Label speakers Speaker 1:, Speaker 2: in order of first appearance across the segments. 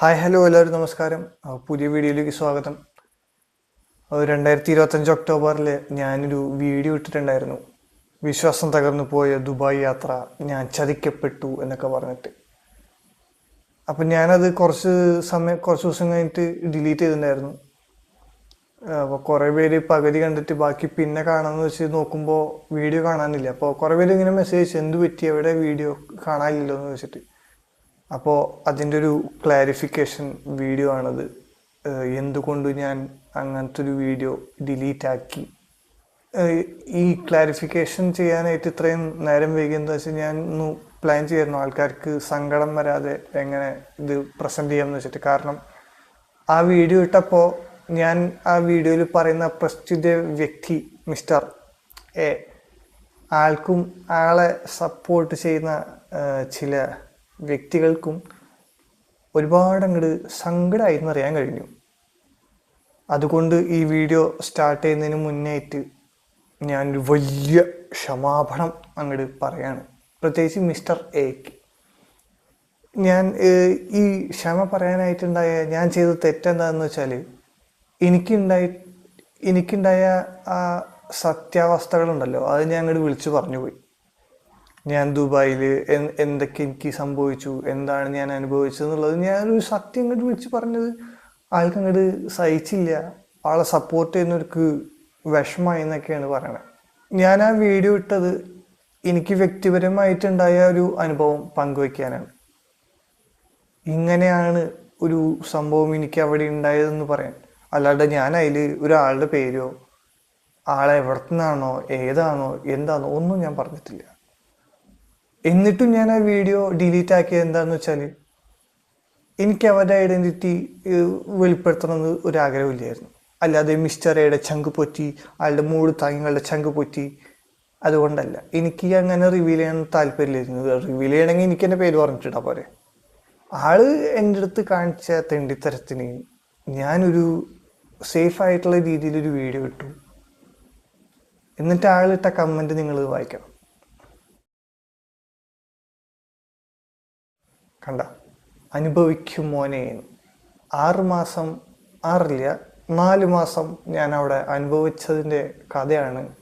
Speaker 1: Hi hello എല്ലാവരും നമസ്കാരം. പുതിയ വീഡിയോയിലേക്ക് സ്വാഗതം. രണ്ടായിരത്തി ഇരുപത്തഞ്ച് ഒക്ടോബറിൽ ഞാനൊരു വീഡിയോ ഇട്ടിട്ടുണ്ടായിരുന്നു. വിശ്വാസം തകർന്നു പോയ ദുബായ് യാത്ര ഞാൻ ചതിക്കപ്പെട്ടു എന്നൊക്കെ പറഞ്ഞിട്ട്. അപ്പം ഞാനത് കുറച്ച് സമയം കുറച്ച് ദിവസം കഴിഞ്ഞിട്ട് ഡിലീറ്റ് ചെയ്തിട്ടുണ്ടായിരുന്നു. അപ്പോൾ കുറേ പേര് പകുതി കണ്ടിട്ട് ബാക്കി പിന്നെ കാണാമെന്ന് വെച്ച് നോക്കുമ്പോൾ വീഡിയോ കാണാനില്ല. അപ്പോൾ കുറേ പേര് ഇങ്ങനെ മെസ്സേജ് എന്ത് പറ്റി? എവിടെ വീഡിയോ കാണാനില്ലല്ലോ? എന്ന് വെച്ചിട്ട്. അപ്പോൾ അതിന്റെ ഒരു ക്ലാരിഫിക്കേഷൻ വീഡിയോ ആണത് എന്തുകൊണ്ട് ഞാൻ അങ്ങനത്തെ ഒരു വീഡിയോ ഡിലീറ്റ് ആക്കി ഈ ക്ലാരിഫിക്കേഷൻ ചെയ്യാനായിട്ട് ഇത്രയും നേരം വൈകിയെന്ന് വെച്ചാൽ ഞാൻ ഒന്ന് പ്ലാൻ ചെയ്യായിരുന്നു ആൾക്കാർക്ക് സങ്കടം വരാതെ എങ്ങനെ ഇത് പ്രസന്റ് ചെയ്യാമെന്ന് വെച്ചിട്ട്. കാരണം ആ വീഡിയോ ഇട്ടപ്പോൾ ഞാൻ ആ വീഡിയോയിൽ പറയുന്ന പ്രസ്തുത വ്യക്തി മിസ്റ്റർ എ ആൾക്കും ആളെ സപ്പോർട്ട് ചെയ്യുന്ന ചില വ്യക്തികൾക്കും ഒരുപാട് അങ്ങോട്ട് സങ്കടമായി എന്ന് അറിയാൻ കഴിഞ്ഞു. അതുകൊണ്ട് ഈ വീഡിയോ സ്റ്റാർട്ട് ചെയ്യുന്നതിന് ഞാൻ ഞാനൊരു വലിയ ക്ഷമാപണം അങ്ങോട്ട് പറയാണ്. പ്രത്യേകിച്ച് മിസ്റ്റർ എക്ക് ഞാൻ ഈ ക്ഷമ പറയാനായിട്ടുണ്ടായ ഞാൻ ചെയ്ത തെറ്റെന്താന്ന് വെച്ചാൽ എനിക്കുണ്ടായി എനിക്കുണ്ടായ ആ സത്യാവസ്ഥകളുണ്ടല്ലോ അത് ഞാൻ അങ്ങോട്ട് വിളിച്ചു പറഞ്ഞു പോയി ഞാൻ ദുബായിൽ എന്തൊക്കെ എനിക്ക് സംഭവിച്ചു എന്താണ് ഞാൻ അനുഭവിച്ചത് എന്നുള്ളത് ഞാനൊരു സത്യം ഇങ്ങോട്ട് വിളിച്ച് പറഞ്ഞത്. ആൾക്ക് അങ്ങോട്ട് സഹിച്ചില്ല. ആളെ സപ്പോർട്ട് ചെയ്യുന്നവർക്ക് വിഷമായി എന്നൊക്കെയാണ് പറയണത്. ഞാൻ ആ വീഡിയോ ഇട്ടത് എനിക്ക് വ്യക്തിപരമായിട്ടുണ്ടായ ഒരു അനുഭവം പങ്കുവയ്ക്കാനാണ്. ഇങ്ങനെയാണ് ഒരു സംഭവം എനിക്ക് അവിടെ ഉണ്ടായതെന്ന് പറയാൻ. അല്ലാണ്ട് ഞാൻ അതിൽ ഒരാളുടെ പേരോ ആളെ എവിടത്തുനിന്നാണോ ഏതാണോ എന്താണോ ഒന്നും ഞാൻ പറഞ്ഞിട്ടില്ല. എന്നിട്ടും ഞാൻ ആ വീഡിയോ ഡിലീറ്റ് ആക്കിയത് എന്താണെന്ന് വെച്ചാൽ എനിക്ക് അവരുടെ ഐഡന്റിറ്റി വെളിപ്പെടുത്തണമെന്ന് ഒരു ആഗ്രഹമില്ലായിരുന്നു അല്ലാതെ മിസ്റ്റർ എയുടെ ചങ്ക് പൊറ്റി അയാളുടെ മൂട് താങ്ങികളുടെ ചങ്ക് പൊറ്റി അതുകൊണ്ടല്ല. എനിക്ക് അങ്ങനെ റിവീൽ ചെയ്യാൻ താല്പര്യമില്ലായിരുന്നു. റിവീൽ ചെയ്യണമെങ്കിൽ എനിക്ക് എന്റെ പേര് പറഞ്ഞിട്ടാ പോരെ. ആൾ എന്റെ അടുത്ത് കാണിച്ച തെണ്ടിത്തരത്തിന് ഞാനൊരു സേഫ് ആയിട്ടുള്ള രീതിയിലൊരു വീഡിയോ ഇട്ടു. എന്നിട്ട് ആളിട്ട കമന്റ് നിങ്ങൾ വായിക്കണം. കണ്ട. അനുഭവിക്കും മോനെ. ആറുമാസം ആറില്ല നാല് മാസം ഞാൻ അവിടെ അനുഭവിച്ചതിന്റെ കഥയാണ്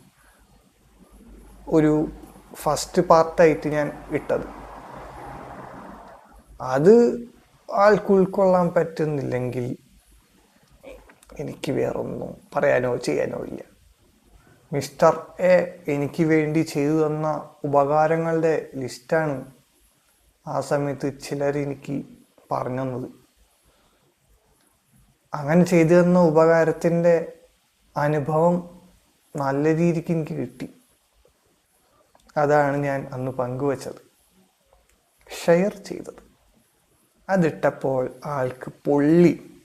Speaker 1: ഒരു ഫസ്റ്റ് പാർട്ടായിട്ട് ഞാൻ ഇട്ടത്. അത് ആൾക്ക് ഉൾക്കൊള്ളാൻ പറ്റുന്നില്ലെങ്കിൽ എനിക്ക് വേറൊന്നും പറയാനോ ചെയ്യാനോ ഇല്ല. മിസ്റ്റർ എ എനിക്ക് വേണ്ടി ചെയ്തു തന്ന ഉപകാരങ്ങളുടെ ലിസ്റ്റാണ് ആ സമയത്ത് ചിലർ എനിക്ക് പറഞ്ഞു തന്നത് അങ്ങനെ ചെയ്തു തന്ന ഉപകാരത്തിന്റെ അനുഭവം നല്ല രീതിക്ക് എനിക്ക് കിട്ടി. അതാണ് ഞാൻ അന്ന് പങ്കുവച്ചത്. ഷെയർ ചെയ്തത്. അതിട്ടപ്പോൾ ആൾക്ക് പൊള്ളി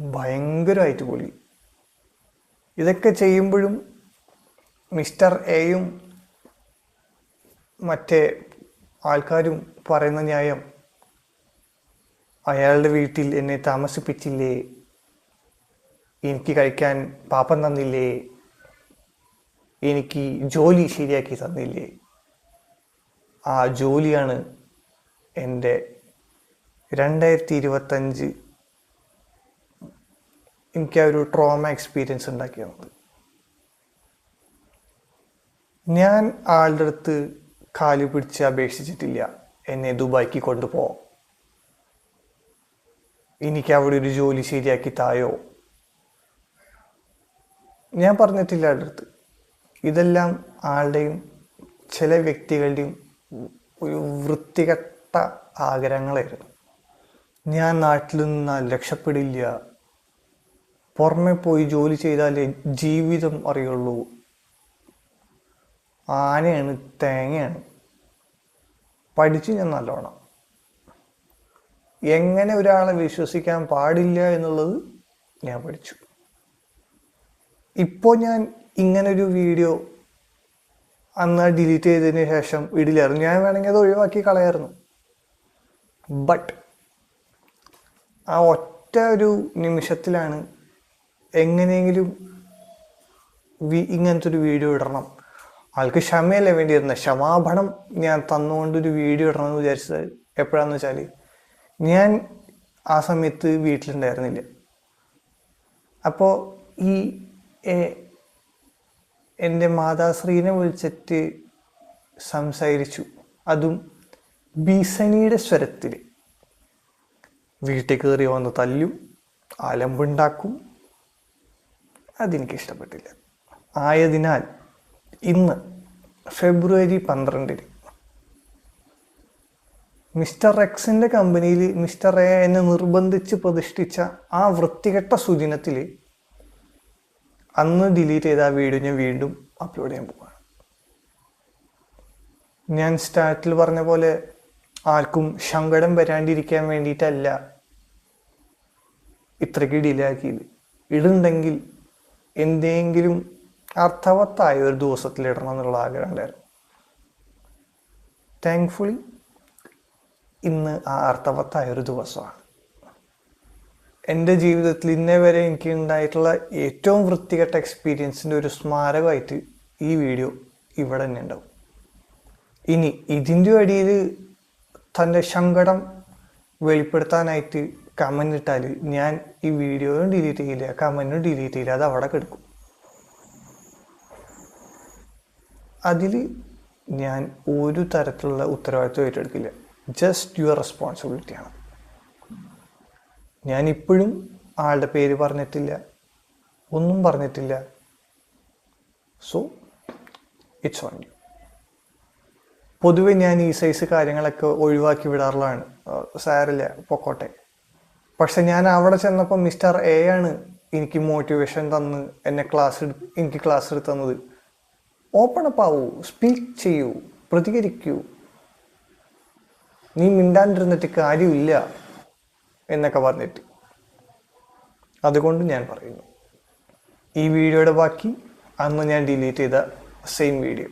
Speaker 1: ഭയങ്കരമായിട്ട് പൊള്ളി. ഇതൊക്കെ ചെയ്യുമ്പോഴും മിസ്റ്റർ എയും മറ്റേ ആൾക്കാരും പറയുന്ന ന്യായം. അയാളുടെ വീട്ടിൽ എന്നെ താമസിപ്പിച്ചില്ലേ? എനിക്ക് കഴിക്കാൻ പാപ്പം തന്നില്ലേ? എനിക്ക് ജോലി ശരിയാക്കി തന്നില്ലേ? ആ ജോലിയാണ് എന്റെ രണ്ടായിരത്തി ഇരുപത്തഞ്ച് എനിക്ക് ആ ഒരു ട്രോമ എക്സ്പീരിയൻസ് ഉണ്ടാക്കി തന്നത് ഞാൻ ആളുടെ അടുത്ത് കാലു പിടിച്ച് അപേക്ഷിച്ചിട്ടില്ല. എന്നെ ദുബായ്ക്ക് കൊണ്ടുപോ. എനിക്ക് അവിടെ ഒരു ജോലി ശരിയാക്കി തായോ? ഞാൻ പറഞ്ഞിട്ടില്ല അടുത്ത്. ഇതെല്ലാം ആളുടെയും ചില വ്യക്തികളുടെയും ഒരു വൃത്തികെട്ട ആഗ്രഹങ്ങളായിരുന്നു. ഞാൻ നാട്ടിൽ നിന്ന് രക്ഷപ്പെടില്ല. പുറമെ പോയി ജോലി ചെയ്താലേ ജീവിതം അറിയുള്ളൂ. ആനയാണ് തേങ്ങയാണ്. പഠിച്ചു ഞാൻ നല്ലോണം. എങ്ങനെ ഒരാളെ വിശ്വസിക്കാൻ പാടില്ല എന്നുള്ളത് ഞാൻ പഠിച്ചു. ഇപ്പോൾ ഞാൻ ഇങ്ങനൊരു വീഡിയോ അന്ന് ഡിലീറ്റ് ചെയ്തതിന് ശേഷം ഇടില്ലായിരുന്നു ഞാൻ വേണമെങ്കിൽ അത് ഒഴിവാക്കി കളയായിരുന്നു. ബട്ട് ആ ഒറ്റ ഒരു നിമിഷത്തിലാണ് എങ്ങനെയെങ്കിലും ഇങ്ങനത്തെ ഒരു വീഡിയോ ഇടണം. ആൾക്ക് ക്ഷമയല്ലേ വേണ്ടിയിരുന്നത് ക്ഷമാപണം ഞാൻ തന്നുകൊണ്ടൊരു വീഡിയോ ഇടണമെന്ന് വിചാരിച്ചത് എപ്പോഴാന്ന് വെച്ചാൽ ഞാൻ ആ സമയത്ത് വീട്ടിലുണ്ടായിരുന്നില്ല. അപ്പോൾ ഈ എന്റെ മാതാശ്രീനെ വിളിച്ചിട്ട് സംസാരിച്ചു. അതും ഭീഷണിയുടെ സ്വരത്തിൽ വീട്ടിൽ കയറി വന്ന് തല്ലും അലമ്പുണ്ടാക്കും. അതെനിക്ക് ഇഷ്ടപ്പെട്ടില്ല. ആയതിനാൽ ഇന്ന് ഫെബ്രുവരി പന്ത്രണ്ടിന്. മിസ്റ്റർ എക്സിന്റെ കമ്പനിയിൽ മിസ്റ്റർ എ എന്നെ നിർബന്ധിച്ച് പ്രതിഷ്ഠിച്ച ആ വൃത്തികെട്ട സുദിനത്തിൽ അന്ന് ഡിലീറ്റ് ചെയ്ത ആ വീഡിയോ ഞാൻ വീണ്ടും അപ്ലോഡ് ചെയ്യാൻ പോവാണ് ഞാൻ സ്റ്റാർട്ടിൽ പറഞ്ഞ പോലെ ആർക്കും സങ്കടം വരാണ്ടിരിക്കാൻ വേണ്ടിയിട്ടല്ല ഇത്രയ്ക്ക് ഡിലേ ആക്കിയത്. ഇടുണ്ടെങ്കിൽ എന്തെങ്കിലും അർത്ഥവത്തായ ഒരു ദിവസത്തിൽ ഇടണം എന്നുള്ള ആഗ്രഹം ഉണ്ടായിരുന്നു. താങ്ക്ഫുള്ളി ഇന്ന് ആ അർത്ഥവത്തായ ഒരു ദിവസമാണ്. എന്റെ ജീവിതത്തിൽ ഇന്നേ വരെ എനിക്ക് ഉണ്ടായിട്ടുള്ള ഏറ്റവും വൃത്തികെട്ട എക്സ്പീരിയൻസിന്റെ ഒരു സ്മാരകമായിട്ട് ഈ വീഡിയോ ഇവിടെ തന്നെ ഉണ്ടാവും. ഇനി ഇതിന്റെ അടിയിൽ തന്റെ സങ്കടം വെളിപ്പെടുത്താനായിട്ട് കമന്റ് ഇട്ടാൽ ഞാൻ ഈ വീഡിയോയും ഡിലീറ്റ് ചെയ്യില്ല കമന്റും ഡിലീറ്റ് ചെയ്യില്ല അത് അവിടെ കിടക്കും. അതിൽ ഞാൻ ഒരു തരത്തിലുള്ള ഉത്തരവാദിത്വം ഏറ്റെടുക്കില്ല. ജസ്റ്റ് യുവർ റെസ്പോൺസിബിലിറ്റിയാണ് ഞാൻ ഇപ്പോഴും ആളുടെ പേര് പറഞ്ഞിട്ടില്ല. ഒന്നും പറഞ്ഞിട്ടില്ല. സോ ഇറ്റ്സ് ഓൺ യു പൊതുവെ ഞാൻ ഈ സൈസ് കാര്യങ്ങളൊക്കെ ഒഴിവാക്കി വിടാറുള്ളതാണ്. സാറില്ല പൊക്കോട്ടെ. പക്ഷെ ഞാൻ അവിടെ ചെന്നപ്പോൾ മിസ്റ്റർ എ ആണ് എനിക്ക് മോട്ടിവേഷൻ തന്ന് എന്നെ ക്ലാസ് എനിക്ക് ക്ലാസ് എടുത്തു തന്നത്. ഓപ്പൺ അപ്പ് ആവൂ സ്പീക്ക് ചെയ്യൂ പ്രതികരിക്കൂ. നീ മിണ്ടാണ്ടിരുന്നിട്ട് കാര്യമില്ല എന്നൊക്കെ പറഞ്ഞിട്ട്. അതുകൊണ്ട് ഞാൻ പറയുന്നു. ഈ വീഡിയോയുടെ ബാക്കി അന്ന് ഞാൻ ഡിലീറ്റ് ചെയ്ത സെയിം വീഡിയോ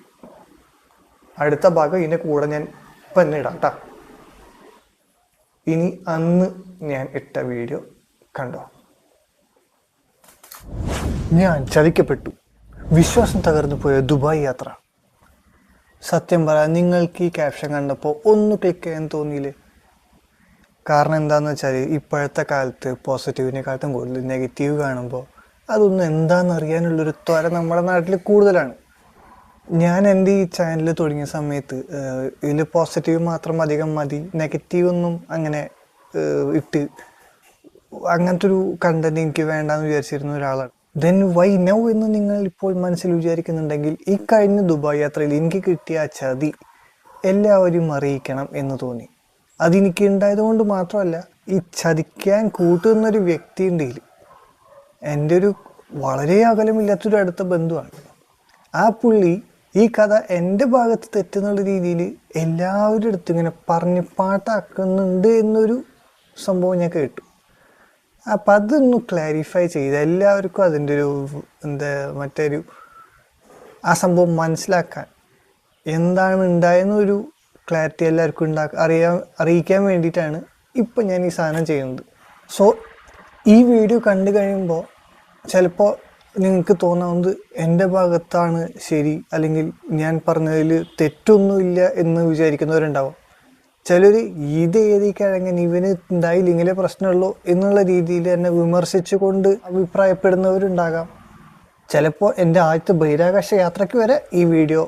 Speaker 1: അടുത്ത ഭാഗം ഇതിന്റെ കൂടെ ഞാൻ ഇപ്പം തന്നെ ഇടാം കേട്ടോ ഇനി അന്ന് ഞാൻ ഇട്ട വീഡിയോ കണ്ടോ? ഞാൻ ചതിക്കപ്പെട്ടു. വിശ്വാസം തകർന്നു പോയ ദുബായ് യാത്ര. സത്യം പറ നിങ്ങൾക്ക് ഈ ക്യാപ്ഷൻ കണ്ടപ്പോൾ ഒന്ന് ക്ലിക്ക് ചെയ്യാൻ തോന്നിയില്ലേ? കാരണം എന്താന്ന് വെച്ചാൽ ഇപ്പോഴത്തെ കാലത്ത് പോസിറ്റീവിനെക്കാട്ടും കൂടുതൽ നെഗറ്റീവ് കാണുമ്പോൾ അതൊന്നും എന്താണെന്ന് അറിയാനുള്ളൊരു ത്വര നമ്മുടെ നാട്ടിൽ കൂടുതലാണ്. ഞാൻ എന്റെ ഈ ചാനൽ തുടങ്ങിയ സമയത്ത് ഇതിൽ പോസിറ്റീവ് മാത്രം അധികം മതി നെഗറ്റീവ് ഒന്നും അങ്ങനെ ഇട്ട് അങ്ങനത്തെ ഒരു കണ്ടന്റ് എനിക്ക് വേണ്ടെന്ന് വിചാരിച്ചിരുന്ന ഒരാളാണ്. ദെൻ വൈ നൗ എന്ന് നിങ്ങൾ ഇപ്പോൾ മനസ്സിൽ വിചാരിക്കുന്നുണ്ടെങ്കിൽ ഈ കഴിഞ്ഞ ദുബായ് യാത്രയിൽ എനിക്ക് കിട്ടിയ ചതി എല്ലാവരും അറിയിക്കണം എന്ന് തോന്നി. അതെനിക്ക് ഉണ്ടായത് കൊണ്ട് മാത്രമല്ല ഈ ചതിക്കാൻ കൂട്ടുന്നൊരു വ്യക്തി ഉണ്ടെങ്കിൽ എന്റെ ഒരു വളരെ അകലമില്ലാത്തൊരു അടുത്ത ബന്ധുവാണ്. ആ പുള്ളി ഈ കഥ എന്റെ ഭാഗത്ത് തെറ്റെന്നുള്ള രീതിയിൽ എല്ലാവരുടെ അടുത്തും ഇങ്ങനെ പറഞ്ഞ് പാട്ടാക്കുന്നുണ്ട് എന്നൊരു സംഭവം ഞാൻ കേട്ടു. അപ്പം അതൊന്ന് ക്ലാരിഫൈ ചെയ്ത് എല്ലാവർക്കും അതിന്റെ ഒരു എന്താ മറ്റൊരു ആ സംഭവം മനസ്സിലാക്കാൻ എന്താണ് ഉണ്ടായെന്നൊരു ക്ലാരിറ്റി എല്ലാവർക്കും ഉണ്ടാക്ക അറിയാൻ അറിയിക്കാൻ വേണ്ടിയിട്ടാണ് ഇപ്പം ഞാൻ ഈ സാധനം ചെയ്യുന്നത്. സോ ഈ വീഡിയോ കണ്ടു കഴിയുമ്പോൾ ചിലപ്പോൾ നിങ്ങൾക്ക് തോന്നാവുന്നത് എന്റെ ഭാഗത്താണ് ശരി അല്ലെങ്കിൽ ഞാൻ പറഞ്ഞതിൽ തെറ്റൊന്നുമില്ല എന്ന് വിചാരിക്കുന്നവരുണ്ടാവും. ചിലർ ഇത് എഴുതി കിഴങ്ങൻ ഇവന് എന്തായാലും ഇങ്ങനെ പ്രശ്നമുള്ളൂ എന്നുള്ള രീതിയിൽ എന്നെ വിമർശിച്ചുകൊണ്ട് അഭിപ്രായപ്പെടുന്നവരുണ്ടാകാം. ചിലപ്പോൾ എന്റെ ആദ്യത്തെ ബഹിരാകാശ യാത്രയ്ക്ക് വരെ ഈ വീഡിയോ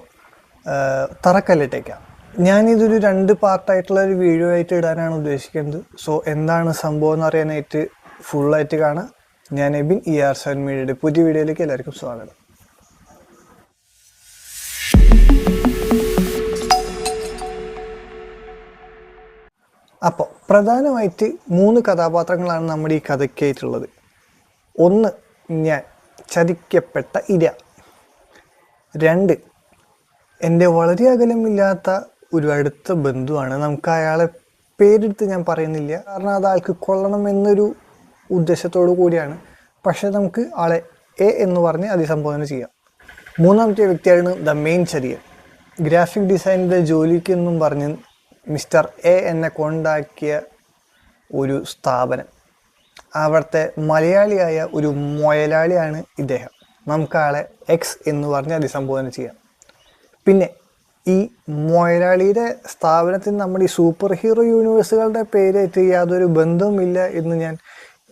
Speaker 1: തറക്കല്ലിട്ടേക്കാം. ഞാനിതൊരു രണ്ട് പാർട്ടായിട്ടുള്ള ഒരു വീഡിയോ ആയിട്ട് ഇടാനാണ് ഉദ്ദേശിക്കുന്നത്. സോ എന്താണ് സംഭവം എന്ന് അറിയാനായിട്ട് ഫുള്ളായിട്ട് കാണാം. ഞാൻ എബിൻ ഇ ആർ സെവൻ മീഡിയയുടെ പുതിയ വീഡിയോയിലേക്ക് എല്ലാവർക്കും സ്വാഗതം. അപ്പോൾ പ്രധാനമായിട്ട് മൂന്ന് കഥാപാത്രങ്ങളാണ് നമ്മുടെ ഈ കഥയ്ക്കായിട്ടുള്ളത്. ഒന്ന് ഞാൻ ചതിക്കപ്പെട്ട ഇര. രണ്ട് എന്റെ വളരെ അകലമില്ലാത്ത ഒരു അടുത്ത ബന്ധുവാണ്. നമുക്ക് അയാളെ പേരെടുത്ത് ഞാൻ പറയുന്നില്ല. കാരണം അത് ആൾക്ക് കൊള്ളണം എന്നൊരു ഉദ്ദേശത്തോടു കൂടിയാണ്. പക്ഷെ നമുക്ക് ആളെ എ എന്ന് പറഞ്ഞ് അതിസംബോധന ചെയ്യാം. മൂന്നാമത്തെ വ്യക്തിയാണ് ദ മെയിൻ ചരിയൻ. ഗ്രാഫിക് ഡിസൈനിന്റെ ജോലിക്കെന്നും പറഞ്ഞ് മിസ്റ്റർ എ എന്നെ കൊണ്ടാക്കിയ ഒരു സ്ഥാപനം. അവിടുത്തെ മലയാളിയായ ഒരു മൊയലാളിയാണ് ഇദ്ദേഹം. നമുക്ക് ആളെ എക്സ് എന്ന് പറഞ്ഞ് അതിസംബോധന ചെയ്യാം. പിന്നെ ഈ മൊയലാളിയുടെ സ്ഥാപനത്തിന് നമ്മുടെ ഈ സൂപ്പർ ഹീറോ യൂണിവേഴ്സുകളുടെ പേരായിട്ട് യാതൊരു ബന്ധവുമില്ല എന്ന് ഞാൻ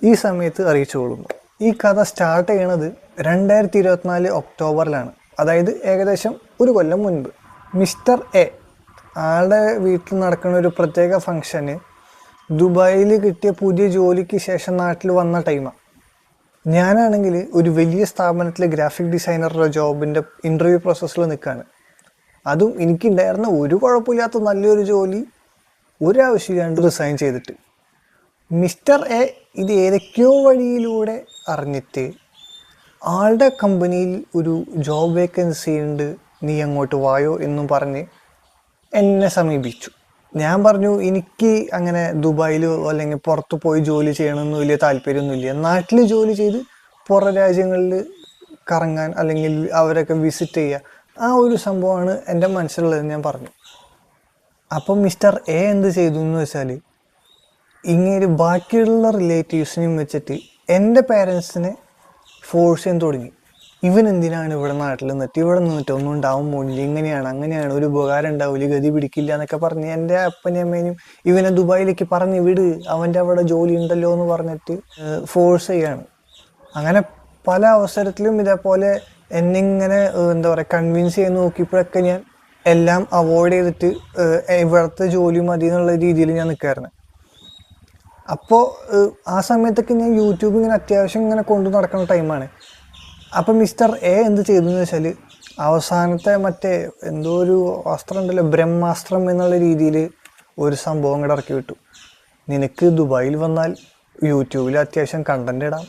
Speaker 1: ഈ സമയത്ത് അറിയിച്ചു കൊള്ളുന്നു ഈ കഥ സ്റ്റാർട്ട് ചെയ്യണത് രണ്ടായിരത്തി ഇരുപത്തിനാല് ഒക്ടോബറിലാണ്. അതായത് ഏകദേശം ഒരു കൊല്ലം മുൻപ്. മിസ്റ്റർ എ ആളുടെ വീട്ടിൽ നടക്കുന്ന ഒരു പ്രത്യേക ഫംഗ്ഷന് ദുബായിൽ കിട്ടിയ പുതിയ ജോലിക്ക് ശേഷം നാട്ടിൽ വന്ന ടൈമാണ് ഞാനാണെങ്കിൽ ഒരു വലിയ സ്ഥാപനത്തിലെ ഗ്രാഫിക് ഡിസൈനറുടെ ജോബിന്റെ ഇന്റർവ്യൂ പ്രോസസ്സിൽ നിൽക്കുകയാണ് അതും എനിക്കുണ്ടായിരുന്ന ഒരു കുഴപ്പമില്ലാത്ത നല്ലൊരു ജോലി ഒരാവശ്യമില്ലാണ്ട് റിസൈൻ ചെയ്തിട്ട്. മിസ്റ്റർ എ ഇത് ഏതൊക്കെയോ വഴിയിലൂടെ അറിഞ്ഞിട്ട് ആളുടെ കമ്പനിയിൽ ഒരു ജോബ് വേക്കൻസി ഉണ്ട് നീ അങ്ങോട്ട് വായോ എന്നും പറഞ്ഞ് എന്നെ സമീപിച്ചു. ഞാൻ പറഞ്ഞു എനിക്ക് അങ്ങനെ ദുബായിലോ അല്ലെങ്കിൽ പുറത്ത് പോയി ജോലി ചെയ്യണമെന്ന് വലിയ താല്പര്യമൊന്നുമില്ല. നാട്ടിൽ ജോലി ചെയ്ത് പുറ രാജ്യങ്ങളിൽ കറങ്ങാൻ അല്ലെങ്കിൽ അവരൊക്കെ വിസിറ്റ് ചെയ്യുക ആ ഒരു സംഭവമാണ് എന്റെ മനസ്സിലുള്ളത് ഞാൻ പറഞ്ഞു. അപ്പം മിസ്റ്റർ എ എന്ത് ചെയ്തു എന്ന് വെച്ചാൽ ഇങ്ങനെ ബാക്കിയുള്ള റിലേറ്റീവ്സിനെയും വെച്ചിട്ട് എന്റെ പേരൻസിനെ ഫോഴ്സ് ചെയ്യാൻ തുടങ്ങി. ഇവൻ എന്തിനാണ് ഇവിടെ നാട്ടിൽ നിന്നിട്ട്? ഇവിടെ നിന്നിട്ട് ഒന്നും ഉണ്ടാവും പോണില്ല ഇങ്ങനെയാണ് അങ്ങനെയാണ്. ഒരു ഉപകാരം ഉണ്ടാവില്ല ഗതി പിടിക്കില്ല എന്നൊക്കെ പറഞ്ഞ് എന്റെ അപ്പനെയും അമ്മേനും ഇവനെ ദുബായിലേക്ക് പറഞ്ഞ് വിട്. അവന്റെ അവിടെ ജോലി ഉണ്ടല്ലോ എന്ന് പറഞ്ഞിട്ട് ഫോഴ്സ് ചെയ്യാണ്. അങ്ങനെ പല അവസരത്തിലും ഇതേപോലെ എന്നെ ഇങ്ങനെ എന്താ പറയുക കൺവിൻസ് ചെയ്ത് നോക്കിയപ്പോഴൊക്കെ ഞാൻ എല്ലാം അവോയ്ഡ് ചെയ്തിട്ട് ഇവിടുത്തെ ജോലി മതി എന്നുള്ള രീതിയിൽ ഞാൻ നിൽക്കാറുണ്ട് അപ്പോൾ ആ സമയത്തൊക്കെ ഞാൻ യൂട്യൂബ് ഇങ്ങനെ അത്യാവശ്യം ഇങ്ങനെ കൊണ്ടു നടക്കുന്ന ടൈമാണ് അപ്പം മിസ്റ്റർ എ എന്ത് ചെയ്തു എന്ന് വെച്ചാൽ അവസാനത്തെ മറ്റേ എന്തോ ഒരു അസ്ത്രം ഉണ്ടല്ലോ ബ്രഹ്മാസ്ത്രം എന്നുള്ള രീതിയിൽ ഒരു സംഭവം കൂടെ ഇറക്കി വിട്ടു. നിനക്ക് ദുബായിൽ വന്നാൽ യൂട്യൂബിൽ അത്യാവശ്യം കണ്ടന്റ് ഇടാം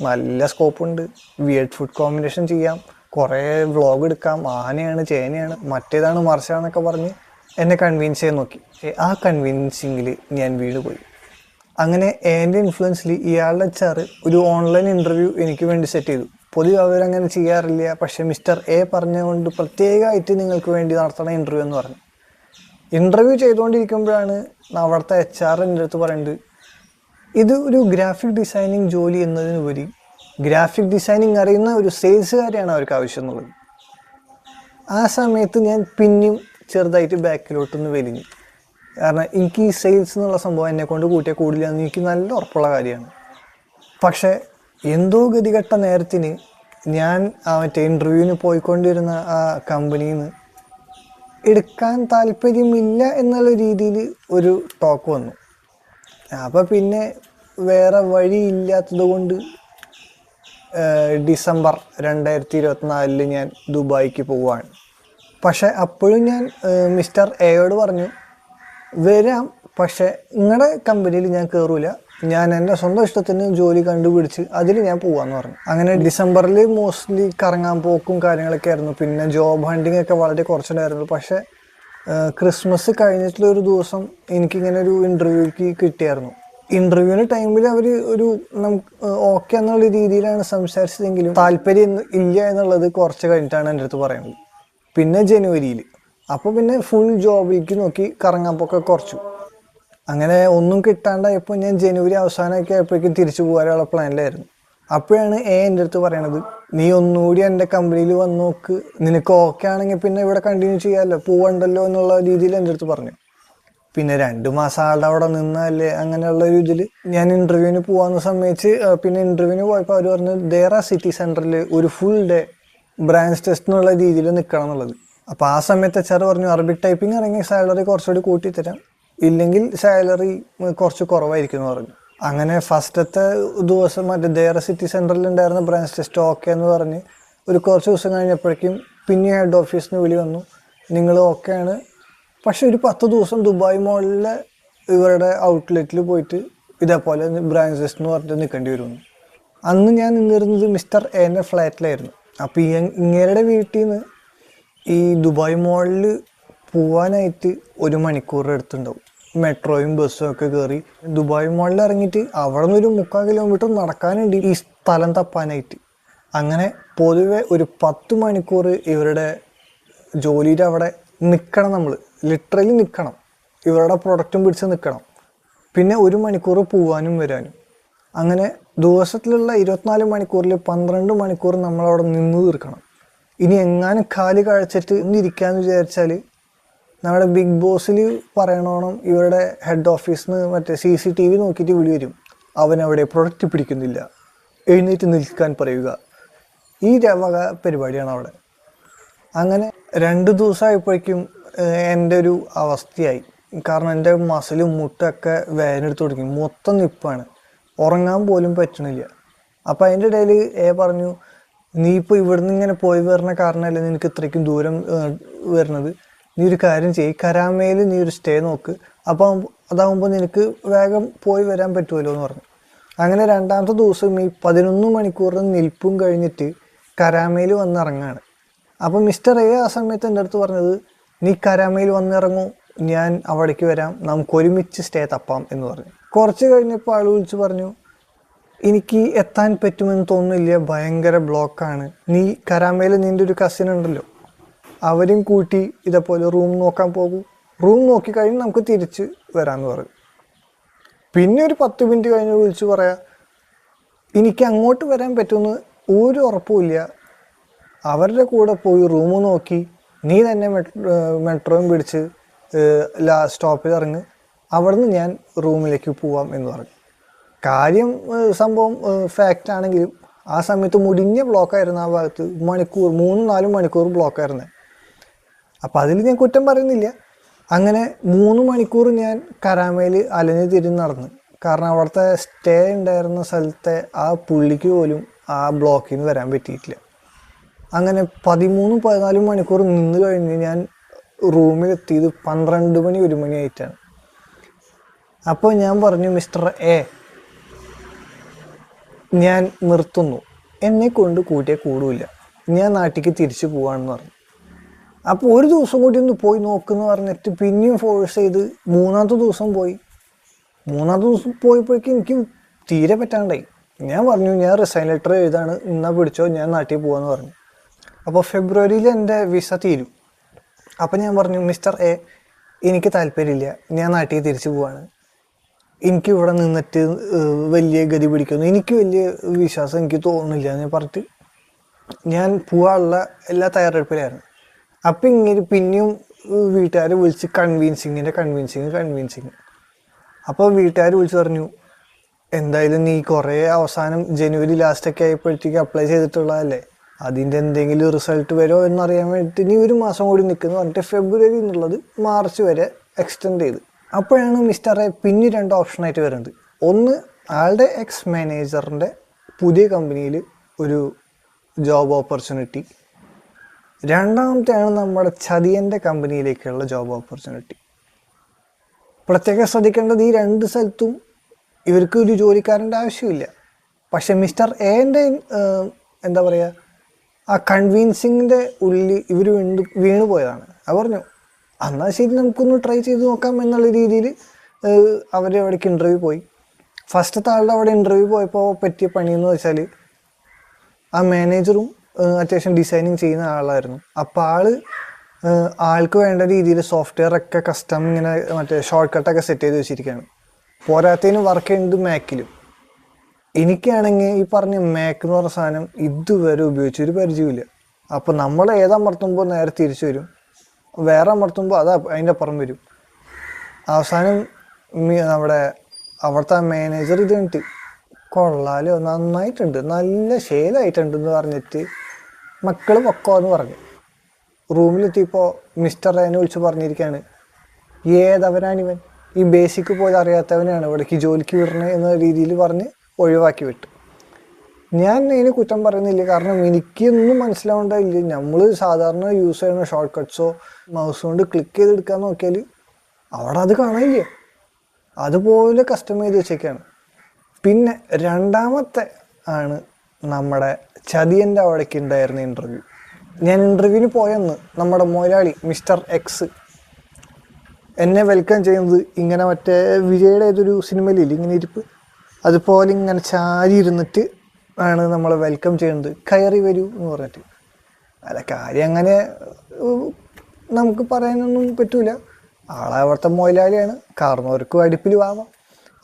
Speaker 1: നല്ല സ്കോപ്പുണ്ട് വിയഡ് ഫുഡ് കോമ്പിനേഷൻ ചെയ്യാം കുറേ വ്ളോഗ് എടുക്കാം ആനയാണ് ചേനയാണ് മറ്റേതാണ് മറിച്ചാണെന്നൊക്കെ പറഞ്ഞ് എന്നെ കൺവിൻസ് ചെയ്യാൻ നോക്കി. ആ കൺവിൻസിങ്ങിൽ ഞാൻ വീണ് പോയി. അങ്ങനെ എന്റെ ഇൻഫ്ലുവൻസിൽ ഇയാളുടെ ചാറ് ഒരു ഓൺലൈൻ ഇന്റർവ്യൂ എനിക്ക് വേണ്ടി സെറ്റ് ചെയ്തു. പൊതുവെ അവരങ്ങനെ ചെയ്യാറില്ല. പക്ഷെ മിസ്റ്റർ എ പറഞ്ഞുകൊണ്ട് പ്രത്യേകമായിട്ട് നിങ്ങൾക്ക് വേണ്ടി നടത്തണ ഇന്റർവ്യൂ എന്ന് പറഞ്ഞു. ഇന്റർവ്യൂ ചെയ്തുകൊണ്ടിരിക്കുമ്പോഴാണ് അവിടുത്തെ എച്ച് ആർ എന്റെ അടുത്ത് പറയുന്നത് ഇത് ഒരു ഗ്രാഫിക് ഡിസൈനിങ് ജോലി എന്നതിനുപരി ഗ്രാഫിക് ഡിസൈനിങ് അറിയുന്ന ഒരു സെയിൽസുകാരെയാണ് അവർക്ക് ആവശ്യം എന്നുള്ളത് ആ സമയത്ത് ഞാൻ പിന്നെയും ചെറുതായിട്ട് ബാക്കിലോട്ടൊന്ന് വലിഞ്ഞു. കാരണം എനിക്ക് ഈ സെയിൽസ് എന്നുള്ള സംഭവം എന്നെ കൊണ്ട് കൂട്ടിയാൽ കൂടില്ല എന്ന് എനിക്ക് നല്ല ഉറപ്പുള്ള കാര്യമാണ്. പക്ഷേ എന്തോ ഗതികെട്ട നേരത്തിന് ഞാൻ മറ്റേ ഇന്റർവ്യൂവിന് പോയിക്കൊണ്ടിരുന്ന ആ കമ്പനിയിൽ നിന്ന് എടുക്കാൻ താല്പര്യമില്ല എന്നുള്ള രീതിയിൽ ഒരു ടോക്ക് വന്നു. അപ്പോൾ പിന്നെ വേറെ വഴിയില്ലാത്തത് കൊണ്ട് ഡിസംബർ രണ്ടായിരത്തി ഇരുപത്തിനാലിൽ ഞാൻ ദുബായിക്ക് പോവുകയാണ് പക്ഷേ അപ്പോഴും ഞാൻ മിസ്റ്റർ എയോട് പറഞ്ഞു വരാം പക്ഷേ നിങ്ങളുടെ കമ്പനിയിൽ ഞാൻ കയറൂല ഞാൻ എന്റെ സ്വന്തം ഇഷ്ടത്തിന് ജോലി കണ്ടുപിടിച്ച് അതിൽ ഞാൻ പോവാന്ന് പറഞ്ഞു. അങ്ങനെ ഡിസംബറിൽ മോസ്റ്റ്ലി കറങ്ങാൻ പോക്കും കാര്യങ്ങളൊക്കെ ആയിരുന്നു. പിന്നെ ജോബ് ഹണ്ടിങ് ഒക്കെ വളരെ കുറച്ചുണ്ടായിരുന്നു. പക്ഷേ ക്രിസ്മസ് കഴിഞ്ഞിട്ടുള്ള ഒരു ദിവസം എനിക്കിങ്ങനെ ഒരു ഇന്റർവ്യൂക്ക് കിട്ടിയായിരുന്നു. ഇന്റർവ്യൂവിന് ടൈമിൽ അവർ ഒരു നമുക്ക് ഓക്കെ എന്നുള്ള രീതിയിലാണ് സംസാരിച്ചതെങ്കിലും താല്പര്യം ഇല്ല എന്നുള്ളത് കുറച്ച് കഴിഞ്ഞിട്ടാണ് എന്റെ അടുത്ത് പറയുന്നത്. പിന്നെ ജനുവരിയിൽ അപ്പോൾ പിന്നെ ഫുൾ ജോബിലേക്ക് നോക്കി കറങ്ങാൻ പോക്കെ കുറച്ചു. അങ്ങനെ ഒന്നും കിട്ടാണ്ടായപ്പോൾ ഞാൻ ജനുവരി അവസാനമൊക്കെ ആയപ്പോഴേക്കും തിരിച്ചു പോകാനുള്ള പ്ലാനിലായിരുന്നു അപ്പോഴാണ് എ എന്റെ അടുത്ത് പറയണത് നീ ഒന്നുകൂടി എന്റെ കമ്പനിയിൽ വന്ന് നോക്ക്. നിനക്ക് ഓക്കെ ആണെങ്കിൽ പിന്നെ ഇവിടെ കണ്ടിന്യൂ ചെയ്യാമല്ലോ പോവണ്ടല്ലോ എന്നുള്ള രീതിയിൽ എന്റെ അടുത്ത് പറഞ്ഞു. പിന്നെ രണ്ട് മാസം ആളുടെ അവിടെ നിന്നല്ലേ? അങ്ങനെയുള്ള ഒരു ഇതിൽ ഞാൻ ഇന്റർവ്യൂവിന് പോകാമെന്ന് സമയത്ത് പിന്നെ ഇന്റർവ്യൂവിന് പോയപ്പോൾ അവർ പറഞ്ഞു ദേറ സിറ്റി സെന്ററിൽ ഒരു ഫുൾ ഡേ ബ്രാഞ്ച് ടെസ്റ്റ് എന്നുള്ള രീതിയിൽ നിൽക്കണം എന്നുള്ളത്. അപ്പോൾ ആ സമയത്ത് എച്ച് ആർ പറഞ്ഞു അറബിക് ടൈപ്പിംഗ് ഇറങ്ങി സാലറി കുറച്ചുകൂടി കൂട്ടി തരാം ഇല്ലെങ്കിൽ സാലറി കുറച്ച് കുറവായിരിക്കും എന്ന് പറഞ്ഞു. അങ്ങനെ ഫസ്റ്റത്തെ ദിവസം മറ്റേ ദേറ സിറ്റി സെന്ററിൽ ഉണ്ടായിരുന്ന ബ്രാഞ്ച് ടെസ്റ്റ് ഓക്കെ എന്ന് പറഞ്ഞ് ഒരു കുറച്ച് ദിവസം കഴിഞ്ഞപ്പോഴേക്കും പിന്നെ ഹെഡ് ഓഫീസിൽ നിന്ന് വിളി വന്നു. നിങ്ങൾ ഓക്കെ ആണ്. പക്ഷെ ഒരു പത്ത് ദിവസം ദുബായ് മോളിലെ ഇവരുടെ ഔട്ട്ലെറ്റിൽ പോയിട്ട് ഇതേപോലെ ബ്രാഞ്ച് ടെസ്റ്റ് എന്ന് പറഞ്ഞിട്ട് നിൽക്കേണ്ടി വരുന്നു. അന്ന് ഞാൻ നിന്നിരുന്നത് മിസ്റ്റർ എന്റെ ഫ്ലാറ്റിലായിരുന്നു അപ്പോൾ ഈ ഇങ്ങേരുടെ വീട്ടിൽ നിന്ന് ഈ ദുബായ് മോളിൽ പോവാനായിട്ട് ഒരു മണിക്കൂർ അടുത്തുണ്ടാവും. മെട്രോയും ബസ്സും ഒക്കെ കയറി ദുബായ് മോളിൽ ഇറങ്ങിയിട്ട് അവിടെ ഒരു മുക്കാൽ കിലോമീറ്റർ നടക്കാനുണ്ട് ഈ സ്ഥലം തപ്പാനായിട്ട്. അങ്ങനെ പൊതുവെ ഒരു പത്ത് മണിക്കൂർ ഇവരുടെ ജോലിയുടെ അവിടെ നിൽക്കണം നമ്മൾ ലിറ്ററലി നിൽക്കണം ഇവരുടെ പ്രൊഡക്റ്റും പിടിച്ച് നിൽക്കണം പിന്നെ ഒരു മണിക്കൂർ പോവാനും വരാനും. അങ്ങനെ ദിവസത്തിലുള്ള ഇരുപത്തിനാല് മണിക്കൂറിൽ പന്ത്രണ്ട് മണിക്കൂർ നമ്മളവിടെ നിന്ന് തീർക്കണം. ഇനി എങ്ങാനും കാൽ കഴിച്ചിട്ട് ഇന്നിരിക്കാന്ന് വിചാരിച്ചാൽ നമ്മുടെ ബിഗ് ബോസിൽ പറയണോണം ഇവരുടെ ഹെഡ് ഓഫീസിൽ നിന്ന് മറ്റേ സി സി ടി വി നോക്കിയിട്ട് വിളി വരും. അവൻ അവിടെ പ്രൊഡക്റ്റ് പിടിക്കുന്നില്ല. എഴുന്നേറ്റ് നിൽക്കാൻ പറയുക. ഈ രവക വക പരിപാടിയാണ് അവിടെ. അങ്ങനെ രണ്ട് ദിവസമായപ്പോഴേക്കും എന്റെ ഒരു അവസ്ഥയായി. കാരണം എന്റെ മസിലും മുട്ടൊക്കെ വേദനെടുത്ത് തുടങ്ങി. മൊത്തം നിപ്പാണ്. ഉറങ്ങാൻ പോലും പറ്റണില്ല. അപ്പോൾ അതിന്റെ ഇടയിൽ ഏ പറഞ്ഞു നീ ഇപ്പോൾ ഇവിടുന്ന് ഇങ്ങനെ പോയി വരുന്ന കാരണമല്ലേ നിനക്ക് ഇത്രയ്ക്കും ദൂരം വരുന്നത്? നീ ഒരു കാര്യം ചെയ്യ്. കരാമയിൽ നീ ഒരു സ്റ്റേ നോക്ക്. അപ്പോൾ അതാവുമ്പോൾ നിനക്ക് വേഗം പോയി വരാൻ പറ്റുമല്ലോ എന്ന് പറഞ്ഞു. അങ്ങനെ രണ്ടാമത്തെ ദിവസം ഈ പതിനൊന്ന് മണിക്കൂറിന് നിൽപ്പും കഴിഞ്ഞിട്ട് കരാമയിൽ വന്നിറങ്ങാണ്. അപ്പം മിസ്റ്റർ എ ആ സമയത്ത് എന്റെ അടുത്ത് പറഞ്ഞത് നീ കരാമയിൽ വന്നിറങ്ങൂ. ഞാൻ അവിടേക്ക് വരാം. നമുക്ക് ഒരുമിച്ച് സ്റ്റേ തപ്പാം എന്ന് പറഞ്ഞു. കുറച്ച് കഴിഞ്ഞപ്പോൾ ആൾ വിളിച്ച് പറഞ്ഞു എനിക്ക് എത്താൻ പറ്റുമെന്ന് തോന്നുന്നില്ല. ഭയങ്കര ബ്ലോക്കാണ് നീ കരാമയിൽ നിന്റെ ഒരു കസിൻ ഉണ്ടല്ലോ. അവരും കൂട്ടി ഇതേപോലെ റൂം നോക്കാൻ പോകും. റൂം നോക്കി കഴിഞ്ഞ് നമുക്ക് തിരിച്ച് വരാമെന്ന് പറയും. പിന്നെ ഒരു പത്ത് മിനിറ്റ് കഴിഞ്ഞ് വിളിച്ച് പറയാം എനിക്ക് അങ്ങോട്ട് വരാൻ പറ്റുമെന്ന് ഒരു ഉറപ്പുമില്ല അവരുടെ കൂടെ പോയി റൂം നോക്കി നീ തന്നെ മെട്രോയും പിടിച്ച് ലാസ്റ്റ് സ്റ്റോപ്പിൽ ഇറങ്ങ്. അവിടുന്ന് ഞാൻ റൂമിലേക്ക് പോവാം എന്ന് പറഞ്ഞു. കാര്യം സംഭവം ഫാക്റ്റ് ആണെങ്കിലും ആ സമയത്ത് മുടിഞ്ഞ ബ്ലോക്കായിരുന്നു ആ ഭാഗത്ത്. മണിക്കൂർ മൂന്നും നാലും മണിക്കൂർ ബ്ലോക്കായിരുന്നേ അപ്പം അതിൽ ഞാൻ കുറ്റം പറയുന്നില്ല. അങ്ങനെ മൂന്ന് മണിക്കൂർ ഞാൻ കരാമയിൽ അലഞ്ഞു തിരിഞ്ഞ് നടന്നു. കാരണം അവിടുത്തെ സ്റ്റേ ഉണ്ടായിരുന്ന സ്ഥലത്തെ ആ പുള്ളിക്ക് പോലും ആ ബ്ലോക്കിൽ നിന്ന് വരാൻ പറ്റിയിട്ടില്ല. അങ്ങനെ പതിമൂന്ന് പതിനാല് മണിക്കൂർ നിന്ന് കഴിഞ്ഞ് ഞാൻ റൂമിലെത്തിയത് പന്ത്രണ്ട് മണി ഒരു മണി ആയിട്ടാണ്. അപ്പോൾ ഞാൻ പറഞ്ഞു മിസ്റ്റർ എ ഞാൻ നിർത്തുന്നു. എന്നെ കൊണ്ട് കൂട്ടിയാൽ കൂടില്ല. ഞാൻ നാട്ടിലേക്ക് തിരിച്ചു പോവാണെന്ന് പറഞ്ഞു. അപ്പോൾ ഒരു ദിവസം കൂടി ഒന്ന് പോയി നോക്കുന്നു പറഞ്ഞിട്ട് പിന്നെയും ഫോഴ്സ് ചെയ്ത് മൂന്നാമത്തെ ദിവസം പോയി. മൂന്നാമത്തെ ദിവസം പോയപ്പോഴേക്കും എനിക്ക് തീരെ പറ്റാണ്ടായി. ഞാൻ പറഞ്ഞു ഞാൻ റിസൈൻ ലെറ്റർ എഴുതാണ് ഇന്നാ പിടിച്ചോ ഞാൻ നാട്ടിൽ പോവാന്ന് പറഞ്ഞു. അപ്പോൾ ഫെബ്രുവരിയിൽ എന്റെ വിസ തീരും. അപ്പോൾ ഞാൻ പറഞ്ഞു മിസ്റ്റർ എ എനിക്ക് താല്പര്യമില്ല. ഞാൻ നാട്ടിൽ തിരിച്ചു പോവാണ്. എനിക്ക് ഇവിടെ നിന്നിട്ട് വലിയ ഗതി പിടിക്കുന്നു എനിക്ക് വലിയ വിശ്വാസം എനിക്ക് തോന്നുന്നില്ല എന്ന് പറഞ്ഞിട്ട് ഞാൻ പോവാനുള്ള എല്ലാ തയ്യാറെടുപ്പിലായിരുന്നു. അപ്പം ഇങ്ങനെ പിന്നെയും വീട്ടുകാർ വിളിച്ച് കൺവീൻസിങ്ങിന്റെ കൺവീൻസിങ് കൺവീൻസിങ് അപ്പോൾ വീട്ടുകാർ വിളിച്ച് പറഞ്ഞു എന്തായാലും നീ കുറേ അവസാനം ജനുവരി ലാസ്റ്റൊക്കെ ആയപ്പോഴത്തേക്ക് അപ്ലൈ ചെയ്തിട്ടുള്ളതല്ലേ? അതിന്റെ എന്തെങ്കിലും റിസൾട്ട് വരുമോ എന്നറിയാൻ വേണ്ടിയിട്ട് നീ ഒരു മാസം കൂടി നിൽക്കുന്നു പറഞ്ഞിട്ട് ഫെബ്രുവരി എന്നുള്ളത് മാർച്ച് വരെ എക്സ്റ്റെൻഡ് ചെയ്ത്. അപ്പോഴാണ് മിസ്റ്ററെ പിന്നെ രണ്ട് ഓപ്ഷനായിട്ട് വരുന്നത്. ഒന്ന് ആളുടെ എക്സ് മാനേജറിന്റെ പുതിയ കമ്പനിയിൽ ഒരു ജോബ് ഓപ്പർച്യൂണിറ്റി രണ്ടാമത്തെയാണ് നമ്മുടെ ചതിയന്റെ കമ്പനിയിലേക്കുള്ള ജോബ് ഓപ്പർച്യൂണിറ്റി പ്രത്യേകം ശ്രദ്ധിക്കേണ്ടത് ഈ രണ്ട് സ്ഥലത്തും ഇവർക്ക് ഒരു ജോലിക്കാരന്റെ ആവശ്യമില്ല. പക്ഷെ മിസ്റ്റർ എന്റെ എന്താ പറയുക ആ കൺവീൻസിങ്ങിന്റെ ഉള്ളിൽ ഇവർ വീണ്ടു വീണു പോയതാണ്. പറഞ്ഞു എന്നാൽ ശരി നമുക്കൊന്ന് ട്രൈ ചെയ്ത് നോക്കാം എന്നുള്ള രീതിയിൽ അവർ അവിടേക്ക് ഇന്റർവ്യൂ പോയി. ഫസ്റ്റത്തെ ആളുടെ അവിടെ ഇന്റർവ്യൂ പോയപ്പോൾ പറ്റിയ പണിയെന്ന് വെച്ചാൽ ആ മാനേജറും അത്യാവശ്യം ഡിസൈനിങ് ചെയ്യുന്ന ആളായിരുന്നു. അപ്പോൾ ആൾ ആൾക്ക് വേണ്ട രീതിയിൽ സോഫ്റ്റ്വെയർ ഒക്കെ കസ്റ്റം ഇങ്ങനെ മറ്റേ ഷോർട്ട് കട്ടൊക്കെ സെറ്റ് ചെയ്ത് വെച്ചിരിക്കുകയാണ് പോരാത്തതിന് വർക്ക് ചെയ്യുന്നത് മാക്കിലും എനിക്കാണെങ്കിൽ ഈ പറഞ്ഞ മാക്ക് എന്ന് പറഞ്ഞ സാധനം ഇതുവരെ ഉപയോഗിച്ചൊരു പരിചയമില്ല അപ്പോൾ നമ്മൾ ഏതമർത്തുമ്പോൾ നേരെ തിരിച്ചു വരും. വേറെ അമർത്തുമ്പോൾ അത് അതിന്റെ അപ്പുറം വരും. അവസാനം നമ്മുടെ അവിടുത്തെ മാനേജർ ഇത് കൊള്ളാലോ നന്നായിട്ടുണ്ട്. നല്ല ശേലായിട്ടുണ്ട് എന്ന് പറഞ്ഞിട്ട് മക്കൾ പൊക്കോ എന്ന് പറഞ്ഞു. റൂമിലെത്തിയപ്പോൾ മിസ്റ്റർ റേനെ വിളിച്ച് പറഞ്ഞിരിക്കുകയാണ് ഏതവനാണിവൻ? ഈ ബേസിക് പോലും അറിയാത്തവനാണ് ഇവിടേക്ക് ജോലിക്ക് വിടണേ എന്ന രീതിയിൽ പറഞ്ഞ് ഒഴിവാക്കി വിട്ടു. ഞാൻ ഇതിന് കുറ്റം പറയുന്നില്ല. കാരണം എനിക്കൊന്നും മനസ്സിലാവേണ്ടതില്ല. നമ്മൾ സാധാരണ യൂസ് ചെയ്യുന്ന ഷോർട്ട് കട്ട്സോ മൗസ് കൊണ്ട് ക്ലിക്ക് ചെയ്തെടുക്കാൻ നോക്കിയാൽ അവിടെ അത് കാണില്ല അതുപോലെ കസ്റ്റം ചെയ്ത് വെച്ചേക്കാണ്. പിന്നെ രണ്ടാമത്തെ ആണ് നമ്മുടെ ചതിയന്റെ അവിടേക്ക് ഉണ്ടായിരുന്നു ഇന്റർവ്യൂ ഞാൻ ഇന്റർവ്യൂവിന് പോയെന്ന് നമ്മുടെ മുതലാളി മിസ്റ്റർ എക്സ് എന്നെ വെൽക്കം ചെയ്യുന്നത് ഇങ്ങനെ മറ്റേ വിജയുടെ ഏതൊരു സിനിമയിലില്ല ഇങ്ങനെ ഇരിപ്പ്. അതുപോലെ ഇങ്ങനെ ചാരി ഇരുന്നിട്ട് ആണ് നമ്മളെ വെൽക്കം ചെയ്യുന്നത്. കയറി വരൂ എന്ന് പറഞ്ഞിട്ട്. അല്ല കാര്യം അങ്ങനെ നമുക്ക് പറയാനൊന്നും പറ്റൂല. ആളെ അവിടുത്തെ മൊയിലാളിയാണ്. കാർന്നവർക്ക് അടുപ്പിൽ ആവാം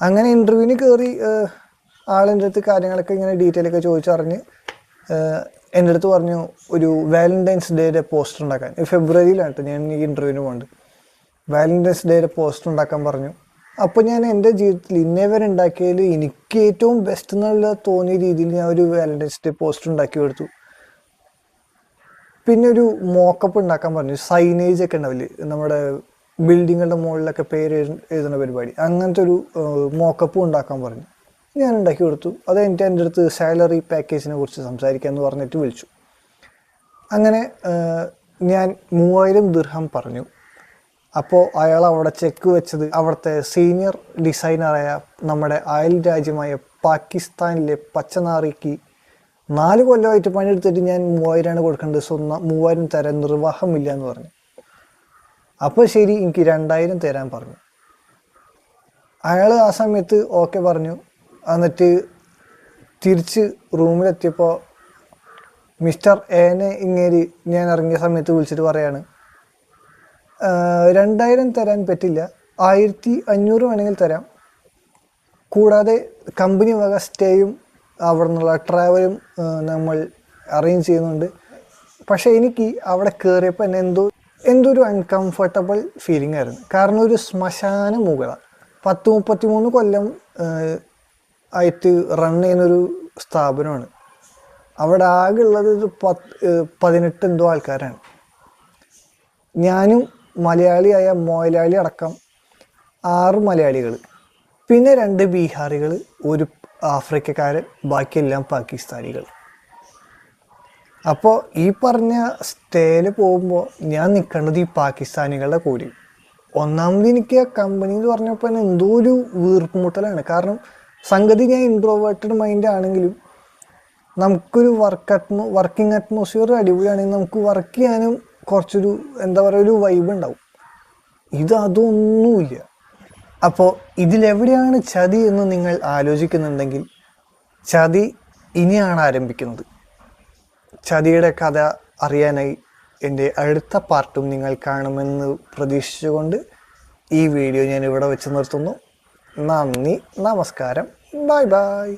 Speaker 1: അങ്ങനെ ഇന്റർവ്യൂവിന് കയറി ആളിന്റെ അടുത്ത് കാര്യങ്ങളൊക്കെ ഇങ്ങനെ ഡീറ്റെയിൽ ഒക്കെ ചോദിച്ചറിഞ്ഞ് എന്റെ അടുത്ത് പറഞ്ഞു ഒരു വാലന്റൈൻസ് ഡേയുടെ പോസ്റ്റർ ഉണ്ടാക്കാൻ. ഫെബ്രുവരിയിലാണ് ഞാൻ ഈ ഇന്റർവ്യൂവിന് പോകുന്നത് വാലന്റൈൻസ് ഡേയുടെ പോസ്റ്റർ ഉണ്ടാക്കാൻ പറഞ്ഞു. അപ്പോൾ ഞാൻ എന്റെ ജീവിതത്തിൽ ഇന്നേ വരെ ഉണ്ടാക്കിയതിൽ എനിക്ക് ഏറ്റവും ബെസ്റ്റ് എന്നുള്ള തോന്നിയ രീതിയിൽ ഞാൻ ഒരു വാലന്റൈൻസ് ഡേ പോസ്റ്റർ ഉണ്ടാക്കി കൊടുത്തു. പിന്നെ ഒരു മോക്കപ്പ് ഉണ്ടാക്കാൻ പറഞ്ഞു. സൈനേജ് ഒക്കെ ഉണ്ടാവില്ലേ? നമ്മുടെ ബിൽഡിങ്ങുകളുടെ മുകളിലൊക്കെ പേര് എഴു- എഴുതുന്ന പരിപാടി. അങ്ങനത്തെ ഒരു മോക്കപ്പ് ഉണ്ടാക്കാൻ പറഞ്ഞു. ഞാൻ ഉണ്ടാക്കി കൊടുത്തു. അത് എന്റെ എന്റെ അടുത്ത് സാലറി പാക്കേജിനെ കുറിച്ച് സംസാരിക്കാമെന്ന് പറഞ്ഞിട്ട് വിളിച്ചു. അങ്ങനെ ഞാൻ മൂവായിരം ദിർഹം പറഞ്ഞു. അപ്പോൾ അയാൾ അവിടെ ചെക്ക് വെച്ചത് അവിടുത്തെ സീനിയർ ഡിസൈനറായ നമ്മുടെ അയൽ രാജ്യമായ പാകിസ്ഥാനിലെ പച്ചനാറിക്ക് നാല് കൊല്ലമായിട്ട് പണിയെടുത്തിട്ട് ഞാൻ മൂവായിരമാണ് കൊടുക്കേണ്ടത്. സ്വന്തം മൂവായിരം തരാൻ നിർവാഹമില്ല എന്ന് പറഞ്ഞു. അപ്പോൾ ശരി എനിക്ക് രണ്ടായിരം തരാൻ പറഞ്ഞു. അയാൾ ആ സമയത്ത് ഓക്കെ പറഞ്ഞു. എന്നിട്ട് തിരിച്ച് റൂമിലെത്തിയപ്പോൾ മിസ്റ്റർ എനെ ഇങ്ങേരി ഞാൻ ഇറങ്ങിയ സമയത്ത് വിളിച്ചിട്ട് പറയാണ് "ആഹ് രണ്ടായിരം തരാൻ പറ്റില്ല ആയിരത്തി അഞ്ഞൂറ് വേണമെങ്കിൽ തരാം. കൂടാതെ കമ്പനി വക സ്റ്റേയും അവിടെ നിന്നുള്ള ട്രാവലും നമ്മൾ അറേഞ്ച് ചെയ്യുന്നുണ്ട്. പക്ഷേ എനിക്ക് അവിടെ കയറിയപ്പോൾ എന്നെ എന്തോ എന്തോ ഒരു അൺകംഫർട്ടബിൾ ഫീലിംഗ് ആയിരുന്നു. കാരണം ഒരു ശ്മശാന മുകള പത്ത് മുപ്പത്തി മൂന്ന് കൊല്ലം ആയിട്ട് റൺ ചെയ്യുന്നൊരു സ്ഥാപനമാണ്. അവിടെ ആകെ ഉള്ളത് ഒരു പത്ത് പതിനെട്ട് എന്തോ ആൾക്കാരാണ്. ഞാനും മലയാളിയായ മോയലാളി അടക്കം ആറ് മലയാളികൾ പിന്നെ രണ്ട് ബീഹാറികൾ ഒരു ആഫ്രിക്കക്കാരൻ ബാക്കിയെല്ലാം പാകിസ്ഥാനികൾ അപ്പോൾ ഈ പറഞ്ഞ സ്റ്റേയിൽ പോകുമ്പോൾ ഞാൻ നിൽക്കേണ്ടത് ഈ പാകിസ്ഥാനികളുടെ കൂടി. ഒന്നാമത് എനിക്ക് ആ കമ്പനി എന്ന് പറഞ്ഞപ്പോൾ എന്തോ ഒരു വീർപ്പുമുട്ടലാണ്. കാരണം സംഗതി ഞാൻ ഇൻട്രോവേർട്ടഡ് മൈൻഡ് ആണെങ്കിലും നമുക്കൊരു വർക്ക് അറ്റ്മോ വർക്കിംഗ് അറ്റ്മോസ്ഫിയർ അടിപൊളിയാണെങ്കിൽ നമുക്ക് വർക്ക് ചെയ്യാനും കുറച്ചൊരു എന്താ പറയുക ഒരു വൈബ് ഉണ്ടാവും. ഇത് അതൊന്നുമില്ല. അപ്പോൾ ഇതിലെവിടെയാണ് ചതി എന്ന് നിങ്ങൾ ആലോചിക്കുന്നുണ്ടെങ്കിൽ ചതി ഇനിയാണ് ആരംഭിക്കുന്നത്. ചതിയുടെ കഥ അറിയാനായി എന്റെ അടുത്ത പാർട്ടും നിങ്ങൾ കാണുമെന്ന് പ്രതീക്ഷിച്ചുകൊണ്ട് ഈ വീഡിയോ ഞാൻ ഇവിടെ വെച്ച് നിർത്തുന്നു. നന്ദി നമസ്കാരം. Bye bye.